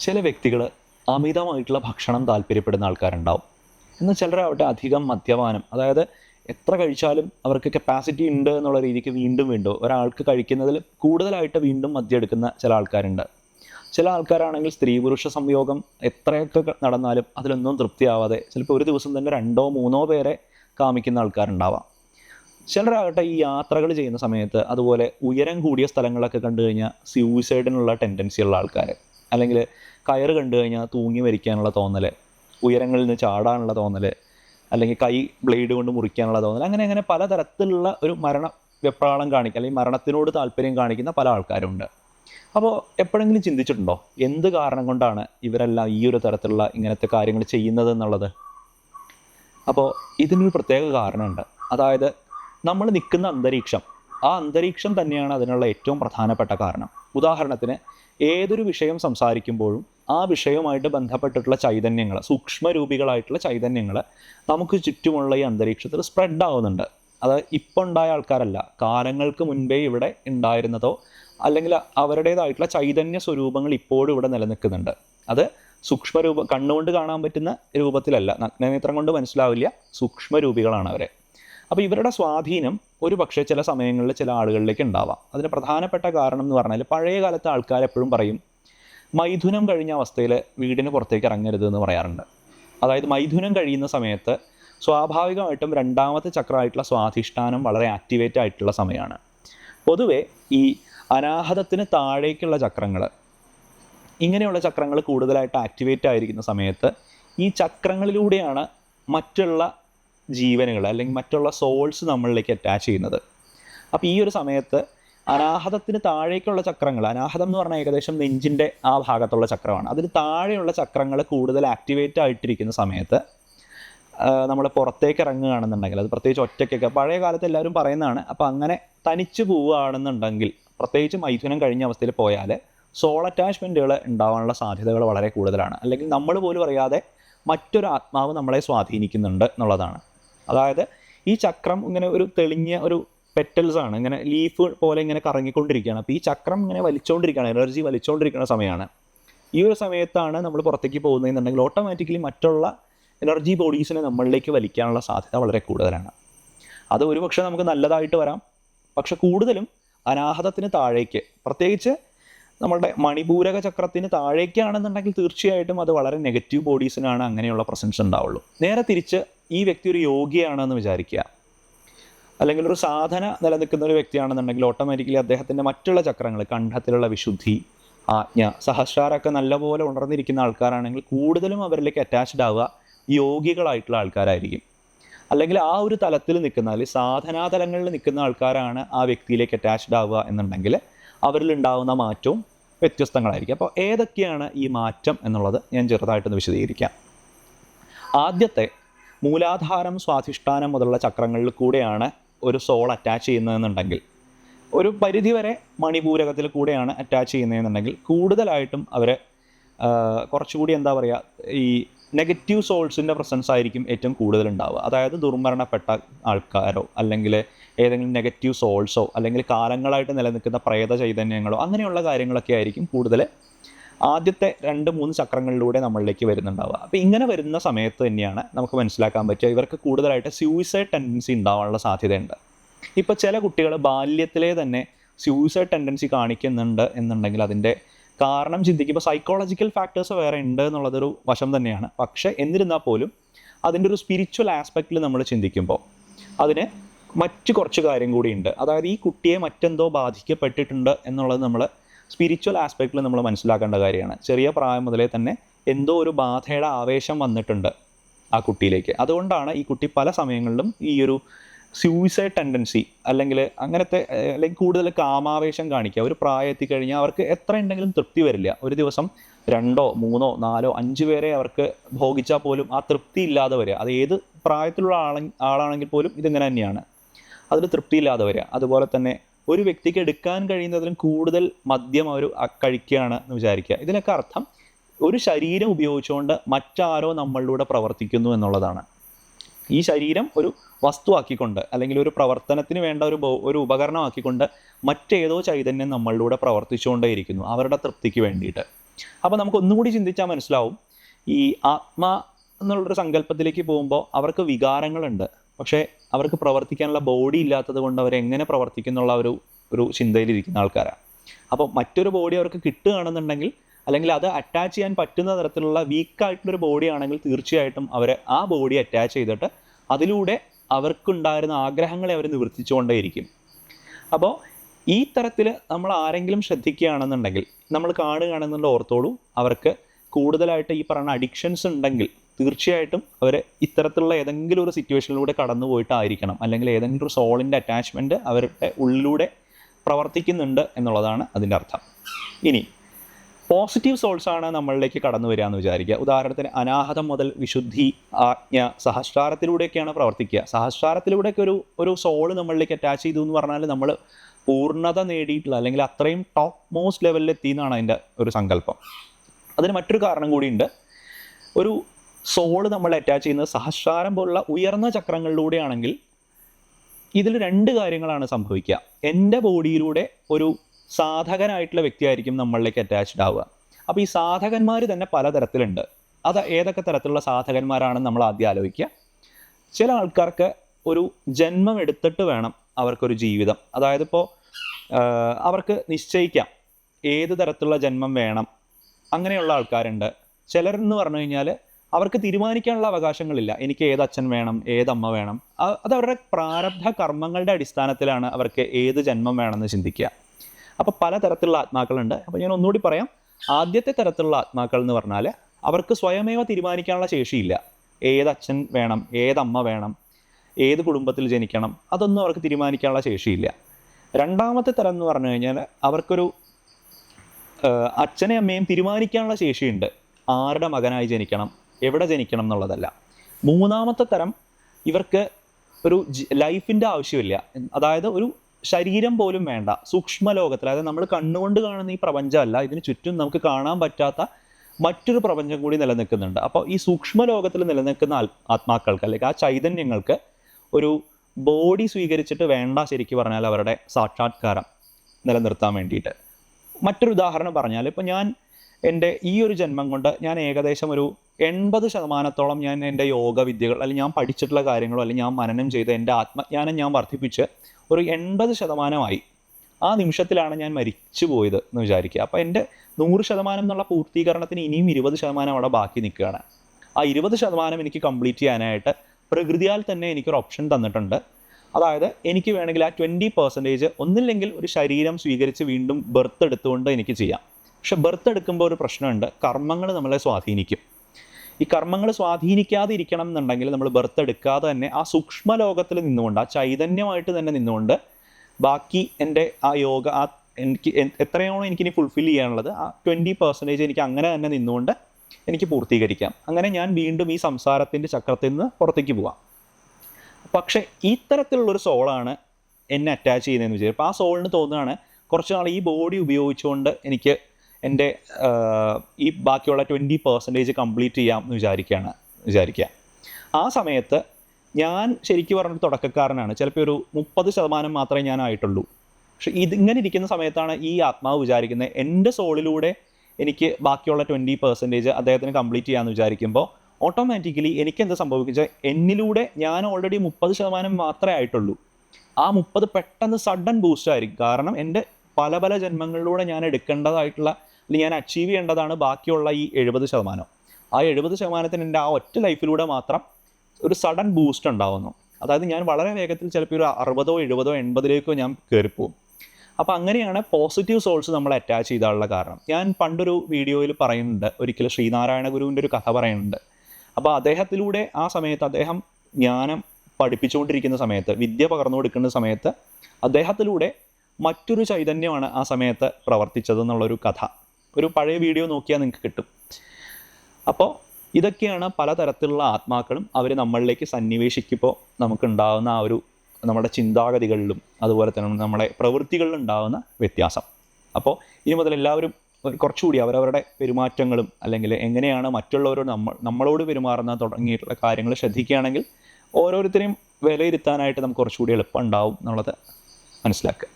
ചില വ്യക്തികൾ അമിതമായിട്ടുള്ള ഭക്ഷണം താല്പര്യപ്പെടുന്ന ആൾക്കാരുണ്ടാവും. എന്നാൽ ചിലരാവട്ടെ അധികം മദ്യപാനം അതായത് എത്ര കഴിച്ചാലും അവർക്ക് കപ്പാസിറ്റി ഉണ്ട് എന്നുള്ള രീതിക്ക് വീണ്ടും വീണ്ടും ഒരാൾക്ക് കഴിക്കുന്നതിൽ കൂടുതലായിട്ട് വീണ്ടും മദ്യം എടുക്കുന്ന ചില ആൾക്കാരുണ്ട്. ചില ആൾക്കാരാണെങ്കിൽ സ്ത്രീ പുരുഷ സംയോഗം എത്രയൊക്കെ നടന്നാലും അതിലൊന്നും തൃപ്തിയാവാതെ ചിലപ്പോൾ ഒരു ദിവസം തന്നെ രണ്ടോ മൂന്നോ പേരെ കാമിക്കുന്ന ആൾക്കാരുണ്ടാവാം. ചിലരാകട്ടെ ഈ യാത്രകൾ ചെയ്യുന്ന സമയത്ത് അതുപോലെ ഉയരം കൂടിയ സ്ഥലങ്ങളൊക്കെ കണ്ടു കഴിഞ്ഞാൽ സ്യൂസൈഡിനുള്ള ടെൻഡൻസി ഉള്ള ആൾക്കാർ അല്ലെങ്കിൽ കയറ് കണ്ടു കഴിഞ്ഞാൽ തൂങ്ങി മരിക്കാനുള്ള തോന്നൽ ഉയരങ്ങളിൽ നിന്ന് ചാടാനുള്ള തോന്നൽ അല്ലെങ്കിൽ കൈ ബ്ലേഡ് കൊണ്ട് മുറിക്കാനുള്ള തോന്നൽ അങ്ങനെ അങ്ങനെ പലതരത്തിലുള്ള ഒരു മരണ വെപ്രാളം കാണിക്കുക അല്ലെങ്കിൽ മരണത്തിനോട് താല്പര്യം കാണിക്കുന്ന പല ആൾക്കാരുണ്ട്. അപ്പോൾ എപ്പോഴെങ്കിലും ചിന്തിച്ചിട്ടുണ്ടോ? എന്ത് കാരണം കൊണ്ടാണ് ഇവരെല്ലാം ഈ ഒരു തരത്തിലുള്ള ഇങ്ങനത്തെ കാര്യങ്ങൾ ചെയ്യുന്നത് എന്നുള്ളത്? അപ്പോൾ ഇതിനൊരു പ്രത്യേക കാരണമുണ്ട്. അതായത് നമ്മൾ നിൽക്കുന്ന അന്തരീക്ഷം ആ അന്തരീക്ഷം തന്നെയാണ് അതിനുള്ള ഏറ്റവും പ്രധാനപ്പെട്ട കാരണം. ഉദാഹരണത്തിന് ഏതൊരു വിഷയം സംസാരിക്കുമ്പോഴും ആ വിഷയവുമായിട്ട് ബന്ധപ്പെട്ടിട്ടുള്ള ചൈതന്യങ്ങൾ സൂക്ഷ്മരൂപികളായിട്ടുള്ള ചൈതന്യങ്ങൾ നമുക്ക് ചുറ്റുമുള്ള ഈ അന്തരീക്ഷത്തിൽ സ്പ്രെഡ് ആവുന്നുണ്ട്. അത് ഇപ്പോൾ ഉണ്ടായ ആൾക്കാരല്ല. കാലങ്ങൾക്ക് മുൻപേ ഇവിടെ ഉണ്ടായിരുന്നതോ അല്ലെങ്കിൽ അവരുടേതായിട്ടുള്ള ചൈതന്യ സ്വരൂപങ്ങൾ ഇപ്പോഴും ഇവിടെ നിലനിൽക്കുന്നുണ്ട്. അത് സൂക്ഷ്മരൂപ കണ്ണുകൊണ്ട് കാണാൻ പറ്റുന്ന രൂപത്തിലല്ല. നഗ്നനേത്രം കൊണ്ട് മനസ്സിലാവില്ല. സൂക്ഷ്മരൂപികളാണ് അവരെ. അപ്പോൾ ഇവരുടെ സ്വാധീനം ഒരു പക്ഷേ ചില സമയങ്ങളിൽ ചില ആളുകളിലേക്ക് ഉണ്ടാവാം. അതിന് പ്രധാനപ്പെട്ട കാരണം എന്ന് പറഞ്ഞാൽ പഴയ കാലത്തെ ആൾക്കാർ എപ്പോഴും പറയും മൈഥുനം കഴിഞ്ഞ അവസ്ഥയിൽ വീടിന് പുറത്തേക്ക് ഇറങ്ങരുത് എന്ന് പറയാറുണ്ട്. അതായത് മൈഥുനം കഴിയുന്ന സമയത്ത് സ്വാഭാവികമായിട്ടും രണ്ടാമത്തെ ചക്രമായിട്ടുള്ള സ്വാധിഷ്ഠാനം വളരെ ആക്ടിവേറ്റ് ആയിട്ടുള്ള സമയമാണ്. പൊതുവേ ഈ അനാഹതത്തിന് താഴേക്കുള്ള ചക്രങ്ങൾ ഇങ്ങനെയുള്ള ചക്രങ്ങൾ കൂടുതലായിട്ട് ആക്ടിവേറ്റ് ആയിരിക്കുന്ന സമയത്ത് ഈ ചക്രങ്ങളിലൂടെയാണ് മറ്റുള്ള ജീവനുകൾ അല്ലെങ്കിൽ മറ്റുള്ള സോൾസ് നമ്മളിലേക്ക് അറ്റാച്ച് ചെയ്യുന്നത്. അപ്പോൾ ഈ ഒരു സമയത്ത് അനാഹതത്തിന് താഴേക്കുള്ള ചക്രങ്ങൾ അനാഹതം എന്ന് പറഞ്ഞാൽ ഏകദേശം നെഞ്ചിന്റെ ആ ഭാഗത്തുള്ള ചക്രമാണ്. അതിന് താഴെയുള്ള ചക്രങ്ങൾ കൂടുതൽ ആക്ടിവേറ്റ് ആയിട്ടിരിക്കുന്ന സമയത്ത് നമ്മൾ പുറത്തേക്ക് ഇറങ്ങുകയാണെന്നുണ്ടെങ്കിൽ അത് പ്രത്യേകിച്ച് ഒറ്റയ്ക്കൊക്കെ പഴയ കാലത്ത് എല്ലാവരും പറയുന്നതാണ് അപ്പോൾ അങ്ങനെ തനിച്ച് പോവുകയാണെന്നുണ്ടെങ്കിൽ പ്രത്യേകിച്ച് മൈഥുനം കഴിഞ്ഞ അവസ്ഥയിൽ പോയാൽ സോൾ അറ്റാച്ച്മെന്റുകൾ ഉണ്ടാവാനുള്ള സാധ്യതകൾ വളരെ കൂടുതലാണ്. അല്ലെങ്കിൽ നമ്മൾ പോലും അറിയാതെ മറ്റൊരു ആത്മാവ് നമ്മളെ സ്വാധീനിക്കുന്നുണ്ട് എന്നുള്ളതാണ്. അതായത് ഈ ചക്രം ഇങ്ങനെ ഒരു തെളിഞ്ഞ ഒരു പെറ്റൽസ് ആണ്. ഇങ്ങനെ ലീഫ് പോലെ ഇങ്ങനെ കറങ്ങിക്കൊണ്ടിരിക്കുകയാണ്. അപ്പോൾ ഈ ചക്രം ഇങ്ങനെ വലിച്ചുകൊണ്ടിരിക്കുകയാണ് എനർജി വലിച്ചുകൊണ്ടിരിക്കുന്ന സമയമാണ്. ഈ ഒരു സമയത്താണ് നമ്മൾ പുറത്തേക്ക് പോകുന്നതെന്നുണ്ടെങ്കിൽ ഓട്ടോമാറ്റിക്കലി മറ്റുള്ള എനർജി ബോഡീസിനെ നമ്മളിലേക്ക് വലിക്കാനുള്ള സാധ്യത വളരെ കൂടുതലാണ്. അത് ഒരുപക്ഷെ നമുക്ക് നല്ലതായിട്ട് വരാം. പക്ഷെ കൂടുതലും അനാഹതത്തിന് താഴേക്ക് പ്രത്യേകിച്ച് നമ്മളുടെ മണിപൂരക ചക്രത്തിന് താഴേക്കാണെന്നുണ്ടെങ്കിൽ തീർച്ചയായിട്ടും അത് വളരെ നെഗറ്റീവ് ബോഡീസിനാണ് അങ്ങനെയുള്ള പ്രസൻസ് ഉണ്ടാവുള്ളൂ. നേരെ തിരിച്ച് ഈ വ്യക്തി ഒരു യോഗിയാണെന്ന് വിചാരിക്കുക. അല്ലെങ്കിൽ ഒരു സാധന നിലനിൽക്കുന്ന ഒരു വ്യക്തിയാണെന്നുണ്ടെങ്കിൽ ഓട്ടോമാറ്റിക്കലി അദ്ദേഹത്തിന്റെ മറ്റുള്ള ചക്രങ്ങൾ കണ്ഠത്തിലുള്ള വിശുദ്ധി ആജ്ഞ സഹസ്രാരൊക്കെ നല്ലപോലെ ഉണർന്നിരിക്കുന്ന ആൾക്കാരാണെങ്കിൽ കൂടുതലും അവരിലേക്ക് അറ്റാച്ച്ഡ് ആവുക യോഗികളായിട്ടുള്ള ആൾക്കാരായിരിക്കും. അല്ലെങ്കിൽ ആ ഒരു തലത്തിൽ നിൽക്കുന്ന അല്ലെങ്കിൽ സാധനാ തലങ്ങളിൽ നിൽക്കുന്ന ആൾക്കാരാണ് ആ വ്യക്തിയിലേക്ക് അറ്റാച്ച്ഡ് ആവുക എന്നുണ്ടെങ്കിൽ അവരിൽ ഉണ്ടാകുന്ന മാറ്റവും വ്യത്യസ്തങ്ങളായിരിക്കും. അപ്പോൾ ഏതൊക്കെയാണ് ഈ മാറ്റം എന്നുള്ളത് ഞാൻ ചെറുതായിട്ടൊന്ന് വിശദീകരിക്കാം. ആദ്യത്തെ മൂലാധാരം സ്വാധിഷ്ഠാനം മുതലുള്ള ചക്രങ്ങളിൽ കൂടെയാണ് ഒരു സോൾ അറ്റാച്ച് ചെയ്യുന്നതെന്നുണ്ടെങ്കിൽ. ഒരു പരിധിവരെ മണിപൂരകത്തിൽ കൂടെയാണ് അറ്റാച്ച് ചെയ്യുന്നതെന്നുണ്ടെങ്കിൽ കൂടുതലായിട്ടും അവർ കുറച്ചുകൂടി എന്താ പറയുക ഈ നെഗറ്റീവ് സോൾസിന്റെ പ്രസൻസ് ആയിരിക്കും ഏറ്റവും കൂടുതൽ ഉണ്ടാവുക അതായത് ദുർമരണപ്പെട്ട ആൾക്കാരോ അല്ലെങ്കിൽ ഏതെങ്കിലും നെഗറ്റീവ് സോൾസോ അല്ലെങ്കിൽ കാലങ്ങളായിട്ട് നിലനിൽക്കുന്ന പ്രേത ചൈതന്യങ്ങളോ അങ്ങനെയുള്ള കാര്യങ്ങളൊക്കെ ആയിരിക്കും കൂടുതൽ ആദ്യത്തെ രണ്ട് മൂന്ന് ചക്രങ്ങളിലൂടെ നമ്മളിലേക്ക് വരുന്നുണ്ടാവുക. അപ്പോൾ ഇങ്ങനെ വരുന്ന സമയത്ത് തന്നെയാണ് നമുക്ക് മനസ്സിലാക്കാൻ പറ്റുക ഇവർക്ക് കൂടുതലായിട്ട് സ്യൂയിസൈഡ് ടെൻഡൻസി ഉണ്ടാവാനുള്ള സാധ്യതയുണ്ട്. ഇപ്പോൾ ചില കുട്ടികൾ ബാല്യത്തിലെ തന്നെ സ്യൂയിസൈഡ് ടെൻഡൻസി കാണിക്കുന്നുണ്ട് എന്നുണ്ടെങ്കിൽ അതിന്റെ കാരണം ചിന്തിക്കുമ്പോൾ സൈക്കോളജിക്കൽ ഫാക്ടേഴ്സ് വേറെ ഉണ്ട് എന്നുള്ളതൊരു വശം തന്നെയാണ്. പക്ഷേ എന്നിരുന്നാൽ പോലും അതിന്റെ ഒരു സ്പിരിച്വൽ ആസ്പെക്റ്റിൽ നമ്മൾ ചിന്തിക്കുമ്പോൾ അതിന് മറ്റ് കുറച്ച് കാര്യം കൂടിയുണ്ട് അതായത് ഈ കുട്ടിയെ മറ്റെന്തോ ബാധിക്കപ്പെട്ടിട്ടുണ്ട് എന്നുള്ളത് നമ്മൾ സ്പിരിച്വൽ ആസ്പെക്റ്റിൽ നമ്മൾ മനസ്സിലാക്കേണ്ട കാര്യമാണ്. ചെറിയ പ്രായം മുതലേ തന്നെ എന്തോ ഒരു ബാധയുടെ ആവേശം വന്നിട്ടുണ്ട് ആ കുട്ടിയിലേക്ക്. അതുകൊണ്ടാണ് ഈ കുട്ടി പല സമയങ്ങളിലും ഈ ഒരു സ്യൂസൈഡ് ടെൻഡൻസി അല്ലെങ്കിൽ അങ്ങനത്തെ അല്ലെങ്കിൽ കൂടുതൽ കാമാവേശം കാണിക്കുക. ഒരു പ്രായം എത്തിക്കഴിഞ്ഞാൽ അവർക്ക് എത്ര ഉണ്ടെങ്കിലും തൃപ്തി വരില്ല. ഒരു ദിവസം രണ്ടോ മൂന്നോ നാലോ അഞ്ച് പേരെ അവർക്ക് ഭോഗിച്ചാൽ പോലും ആ തൃപ്തി ഇല്ലാതെ വരിക. അത് ഏത് പ്രായത്തിലുള്ള ആളെ ആളാണെങ്കിൽ പോലും ഇതിങ്ങനെ തന്നെയാണ്? അതിൽ തൃപ്തിയില്ലാതെ വരിക. അതുപോലെ തന്നെ ഒരു വ്യക്തിക്ക് എടുക്കാൻ കഴിയുന്നതിലും കൂടുതൽ മദ്യം അവർ കഴിക്കുകയാണ് എന്ന് വിചാരിക്കുക. ഇതിനൊക്കെ അർത്ഥം ഒരു ശരീരം ഉപയോഗിച്ചുകൊണ്ട് മറ്റാരോ നമ്മളിലൂടെ പ്രവർത്തിക്കുന്നു എന്നുള്ളതാണ്. ഈ ശരീരം ഒരു വസ്തുവാക്കിക്കൊണ്ട് അല്ലെങ്കിൽ ഒരു പ്രവർത്തനത്തിന് വേണ്ട ഒരു ഒരു ഉപകരണമാക്കിക്കൊണ്ട് മറ്റേതോ ചൈതന്യം നമ്മളിലൂടെ പ്രവർത്തിച്ചുകൊണ്ടേയിരിക്കുന്നു. അവരുടെ തൃപ്തിക്ക് വേണ്ടിയിട്ട്. അപ്പോൾ നമുക്ക് ഒന്നുകൂടി ചിന്തിച്ചാൽ മനസ്സിലാവും. ഈ ആത്മാ എന്നുള്ളൊരു സങ്കല്പത്തിലേക്ക് പോകുമ്പോൾ അവർക്ക് വികാരങ്ങളുണ്ട്. പക്ഷേ അവർക്ക് പ്രവർത്തിക്കാനുള്ള ബോഡി ഇല്ലാത്തത് കൊണ്ട് അവർ എങ്ങനെ പ്രവർത്തിക്കുന്നുള്ള ഒരു ഒരു ചിന്തയിലിരിക്കുന്ന ആൾക്കാരാണ്. അപ്പോൾ മറ്റൊരു ബോഡി അവർക്ക് കിട്ടുകയാണെന്നുണ്ടെങ്കിൽ അല്ലെങ്കിൽ അത് അറ്റാച്ച് ചെയ്യാൻ പറ്റുന്ന തരത്തിലുള്ള വീക്കായിട്ടുള്ളൊരു ബോഡി ആണെങ്കിൽ തീർച്ചയായിട്ടും അവർ ആ ബോഡി അറ്റാച്ച് ചെയ്തിട്ട് അതിലൂടെ അവർക്കുണ്ടായിരുന്ന ആഗ്രഹങ്ങളെ അവർ നിവർത്തിച്ചുകൊണ്ടേയിരിക്കും. അപ്പോൾ ഈ തരത്തിൽ നമ്മൾ ആരെങ്കിലും ശ്രദ്ധിക്കുകയാണെന്നുണ്ടെങ്കിൽ നമ്മൾ കാണുകയാണെന്നുള്ള ഓർത്തോളൂ അവർക്ക് കൂടുതലായിട്ട് ഈ പറയുന്ന അഡിക്ഷൻസ് ഉണ്ടെങ്കിൽ തീർച്ചയായിട്ടും അവർ ഇത്തരത്തിലുള്ള ഏതെങ്കിലും ഒരു സിറ്റുവേഷനിലൂടെ കടന്നു പോയിട്ടായിരിക്കണം. അല്ലെങ്കിൽ ഏതെങ്കിലും ഒരു സോളിന്റെ അറ്റാച്ച്മെന്റ് അവരുടെ ഉള്ളിലൂടെ പ്രവർത്തിക്കുന്നുണ്ട് എന്നുള്ളതാണ് അതിന്റെ അർത്ഥം. ഇനി പോസിറ്റീവ് സോൾസാണ് നമ്മളിലേക്ക് കടന്നു വരിക എന്ന് വിചാരിക്കുക. ഉദാഹരണത്തിന് അനാഹതം മുതൽ വിശുദ്ധി ആജ്ഞ സഹസ്രാരത്തിലൂടെയൊക്കെയാണ് പ്രവർത്തിക്കുക. സഹസ്രാരത്തിലൂടെയൊക്കെ ഒരു ഒരു സോൾ നമ്മളിലേക്ക് അറ്റാച്ച് ചെയ്തു എന്ന് പറഞ്ഞാൽ നമ്മൾ പൂർണത നേടിയിട്ടുള്ള അല്ലെങ്കിൽ അത്രയും ടോപ്പ് മോസ്റ്റ് ലെവലിൽ എത്തി എന്നാണ് അതിന്റെ ഒരു സങ്കല്പം. അതിന് മറ്റൊരു കാരണം കൂടിയുണ്ട്. ഒരു സോൾ നമ്മൾ അറ്റാച്ച് ചെയ്യുന്നത് സഹസ്രാരം പോലുള്ള ഉയർന്ന ചക്രങ്ങളിലൂടെയാണെങ്കിൽ ഇതിൽ രണ്ട് കാര്യങ്ങളാണ് സംഭവിക്കുക. എന്റെ ബോഡിയിലൂടെ ഒരു സാധകനായിട്ടുള്ള വ്യക്തിയായിരിക്കും നമ്മളിലേക്ക് അറ്റാച്ച്ഡ് ആവുക. അപ്പോൾ ഈ സാധകന്മാർ തന്നെ പലതരത്തിലുണ്ട്. അത് ഏതൊക്കെ തരത്തിലുള്ള സാധകന്മാരാണെന്ന് നമ്മൾ ആദ്യം ആലോചിക്കുക. ചില ആൾക്കാർക്ക് ഒരു ജന്മം എടുത്തിട്ട് വേണം അവർക്കൊരു ജീവിതം. അതായത് ഇപ്പോൾ അവർക്ക് നിശ്ചയിക്കാം ഏത് തരത്തിലുള്ള ജന്മം വേണം. അങ്ങനെയുള്ള ആൾക്കാരുണ്ട്. ചിലരെന്ന് പറഞ്ഞു കഴിഞ്ഞാൽ അവർക്ക് തീരുമാനിക്കാനുള്ള അവകാശങ്ങളില്ല. എനിക്ക് ഏത് അച്ഛൻ വേണം ഏത് അമ്മ വേണം. അത് അവരുടെ പ്രാരബ്ധ കർമ്മങ്ങളുടെ അടിസ്ഥാനത്തിലാണ് അവർക്ക് ഏത് ജന്മം വേണമെന്ന് ചിന്തിക്കുക. അപ്പോൾ പലതരത്തിലുള്ള ആത്മാക്കളുണ്ട്. അപ്പോൾ ഞാൻ ഒന്നുകൂടി പറയാം. ആദ്യത്തെ തരത്തിലുള്ള ആത്മാക്കൾ എന്ന് പറഞ്ഞാൽ അവർക്ക് സ്വയമേവ തീരുമാനിക്കാനുള്ള ശേഷിയില്ല. ഏത് അച്ഛൻ വേണം ഏതമ്മ വേണം ഏത് കുടുംബത്തിൽ ജനിക്കണം അതൊന്നും അവർക്ക് തീരുമാനിക്കാനുള്ള ശേഷിയില്ല. രണ്ടാമത്തെ തരം എന്ന് പറഞ്ഞു കഴിഞ്ഞാൽ അവർക്കൊരു അച്ഛനെയും അച്ഛനെ അമ്മയും തീരുമാനിക്കാനുള്ള ശേഷിയുണ്ട്. ആരുടെ മകനായി ജനിക്കണം എവിടെ ജനിക്കണം എന്നുള്ളതല്ല. മൂന്നാമത്തെ തരം ഇവർക്ക് ഒരു ലൈഫിന്റെ ആവശ്യമില്ല. അതായത് ഒരു ശരീരം പോലും വേണ്ട സൂക്ഷ്മ ലോകത്തിൽ അതായത് നമ്മൾ കണ്ണുകൊണ്ട് കാണുന്ന ഈ പ്രപഞ്ചമല്ല ഇതിന് ചുറ്റും നമുക്ക് കാണാൻ പറ്റാത്ത മറ്റൊരു പ്രപഞ്ചം കൂടി നിലനിൽക്കുന്നുണ്ട്. അപ്പോൾ ഈ സൂക്ഷ്മ ലോകത്തിൽ നിലനിൽക്കുന്ന ആത്മാക്കൾക്ക് അല്ലെങ്കിൽ ആ ചൈതന്യങ്ങൾക്ക് ഒരു ബോഡി സ്വീകരിച്ചിട്ട് വേണ്ട ശരിക്കും പറഞ്ഞാൽ അവരുടെ സാക്ഷാത്കാരം നിലനിർത്താൻ വേണ്ടിയിട്ട്. മറ്റൊരു ഉദാഹരണം പറഞ്ഞാൽ ഇപ്പോൾ ഞാൻ എന്റെ ഈ ഒരു ജന്മം കൊണ്ട് ഞാൻ ഏകദേശം ഒരു എൺപത് ശതമാനത്തോളം ഞാൻ എന്റെ യോഗ വിദ്യകൾ അല്ലെങ്കിൽ ഞാൻ പഠിച്ചിട്ടുള്ള കാര്യങ്ങളോ അല്ലെങ്കിൽ ഞാൻ മനനം ചെയ്ത എന്റെ ആത്മജ്ഞാനം ഞാൻ വർദ്ധിപ്പിച്ച് ഒരു എൺപത് ശതമാനമായി ആ നിമിഷത്തിലാണ് ഞാൻ മരിച്ചു പോയത് എന്ന് വിചാരിക്കുക. അപ്പോൾ എന്റെ നൂറ് ശതമാനം എന്നുള്ള പൂർത്തീകരണത്തിന് ഇനിയും ഇരുപത് ശതമാനം അവിടെ ബാക്കി നിൽക്കുകയാണ്. ആ ഇരുപത് ശതമാനം എനിക്ക് കംപ്ലീറ്റ് ചെയ്യാനായിട്ട് പ്രകൃതിയാൽ തന്നെ എനിക്കൊരു ഓപ്ഷൻ തന്നിട്ടുണ്ട്. അതായത് എനിക്ക് വേണമെങ്കിൽ ആ ട്വന്റി പെർസെന്റേജ് ഒന്നില്ലെങ്കിൽ ഒരു ശരീരം സ്വീകരിച്ച് വീണ്ടും ബർത്ത് എടുത്തുകൊണ്ട് എനിക്ക് ചെയ്യാം. പക്ഷെ ബർത്ത് എടുക്കുമ്പോൾ ഒരു പ്രശ്നമുണ്ട്. കർമ്മങ്ങൾ നമ്മളെ സ്വാധീനിക്കും. ഈ കർമ്മങ്ങൾ സ്വാധീനിക്കാതെ ഇരിക്കണം എന്നുണ്ടെങ്കിൽ നമ്മൾ ബർത്ത് എടുക്കാതെ തന്നെ ആ സൂക്ഷ്മ ലോകത്തിൽ നിന്നുകൊണ്ട് ആ ചൈതന്യമായിട്ട് തന്നെ നിന്നുകൊണ്ട് ബാക്കി എന്റെ ആ യോഗ ആ എനിക്ക് എത്രയാണോ എനിക്കിനി ഫുൾഫിൽ ചെയ്യാനുള്ളത് ആ ട്വന്റി പെർസെന്റേജ് എനിക്ക് അങ്ങനെ തന്നെ നിന്നുകൊണ്ട് എനിക്ക് പൂർത്തീകരിക്കാം. അങ്ങനെ ഞാൻ വീണ്ടും ഈ സംസാരത്തിന്റെ ചക്രത്തിൽ നിന്ന് പുറത്തേക്ക് പോവാം. പക്ഷേ ഇത്തരത്തിലുള്ളൊരു സോളാണ് എന്നെ അറ്റാച്ച് ചെയ്യുന്നതെന്ന് വിചാരിച്ചു അപ്പോൾ ആ സോളിന് തോന്നുകയാണ് കുറച്ച് നാൾ ഈ ബോഡി ഉപയോഗിച്ചുകൊണ്ട് എനിക്ക് എന്റെ ഈ ബാക്കിയുള്ള ട്വന്റി പെർസെന്റേജ് കംപ്ലീറ്റ് ചെയ്യാം എന്ന് വിചാരിക്കുകയാണ് വിചാരിക്കുക. ആ സമയത്ത് ഞാൻ ശരിക്കും പറഞ്ഞൊരു തുടക്കക്കാരനാണ്. ചിലപ്പോൾ ഒരു മുപ്പത് ശതമാനം മാത്രമേ ഞാൻ ആയിട്ടുള്ളൂ. പക്ഷെ ഇതിങ്ങനെ ഇരിക്കുന്ന സമയത്താണ് ഈ ആത്മാവ് വിചാരിക്കുന്നത്. എന്റെ സോളിലൂടെ എനിക്ക് ബാക്കിയുള്ള ട്വന്റി പെർസെന്റേജ് അദ്ദേഹത്തിന് കംപ്ലീറ്റ് ചെയ്യാമെന്ന് വിചാരിക്കുമ്പോൾ ഓട്ടോമാറ്റിക്കലി എനിക്ക് എന്ത് സംഭവിക്കുക എന്നിലൂടെ ഞാൻ ഓൾറെഡി മുപ്പത് ശതമാനം മാത്രമേ ആയിട്ടുള്ളൂ. ആ മുപ്പത് പെട്ടെന്ന് സഡൻ ബൂസ്റ്റ് ആയിരിക്കും. കാരണം എന്റെ പല പല ജന്മങ്ങളിലൂടെ ഞാൻ എടുക്കേണ്ടതായിട്ടുള്ള അല്ലെങ്കിൽ ഞാൻ അച്ചീവ് ചെയ്യേണ്ടതാണ് ബാക്കിയുള്ള ഈ എഴുപത് ശതമാനം. ആ എഴുപത് ശതമാനത്തിന് എന്റെ ആ ഒറ്റ ലൈഫിലൂടെ മാത്രം ഒരു സഡൻ ബൂസ്റ്റ് ഉണ്ടാവുന്നു. അതായത് ഞാൻ വളരെ വേഗത്തിൽ ചിലപ്പോൾ ഒരു അറുപതോ എഴുപതോ എൺപതിലേക്കോ ഞാൻ കയറിപ്പോവും. അപ്പോൾ അങ്ങനെയാണ് പോസിറ്റീവ് സോൾസ് നമ്മൾ അറ്റാച്ച് ചെയ്താനുള്ള കാരണം. ഞാൻ പണ്ടൊരു വീഡിയോയിൽ പറയുന്നുണ്ട് ഒരിക്കലും ശ്രീനാരായണ ഗുരുവിന്റെ ഒരു കഥ പറയുന്നുണ്ട്. അപ്പോൾ അദ്ദേഹത്തിലൂടെ ആ സമയത്ത് അദ്ദേഹം ജ്ഞാനം പഠിപ്പിച്ചുകൊണ്ടിരിക്കുന്ന സമയത്ത് വിദ്യ പകർന്നു കൊടുക്കുന്ന സമയത്ത് അദ്ദേഹത്തിലൂടെ മറ്റൊരു ചൈതന്യമാണ് ആ സമയത്ത് പ്രവർത്തിച്ചത് എന്നുള്ളൊരു കഥ. ഒരു പഴയ വീഡിയോ നോക്കിയാൽ നിങ്ങൾക്ക് കിട്ടും. അപ്പോൾ ഇതൊക്കെയാണ് പലതരത്തിലുള്ള ആത്മാക്കളും അവർ നമ്മളിലേക്ക് സന്നിവേശിക്കുമ്പോൾ നമുക്കുണ്ടാകുന്ന ആ ഒരു നമ്മുടെ ചിന്താഗതികളിലും അതുപോലെ തന്നെ നമ്മുടെ പ്രവൃത്തികളിലും ഉണ്ടാകുന്ന വ്യത്യാസം. അപ്പോൾ ഇനി മുതൽ എല്ലാവരും കുറച്ചുകൂടി അവരവരുടെ പെരുമാറ്റങ്ങളും അല്ലെങ്കിൽ എങ്ങനെയാണ് മറ്റുള്ളവരോട് നമ്മൾ നമ്മളോട് പെരുമാറുന്ന തുടങ്ങിയിട്ടുള്ള കാര്യങ്ങൾ ശ്രദ്ധിക്കുകയാണെങ്കിൽ ഓരോരുത്തരെയും വിലയിരുത്താനായിട്ട് നമുക്ക് കുറച്ചുകൂടി എളുപ്പം ഉണ്ടാവും എന്നുള്ളത് മനസ്സിലാക്കുക.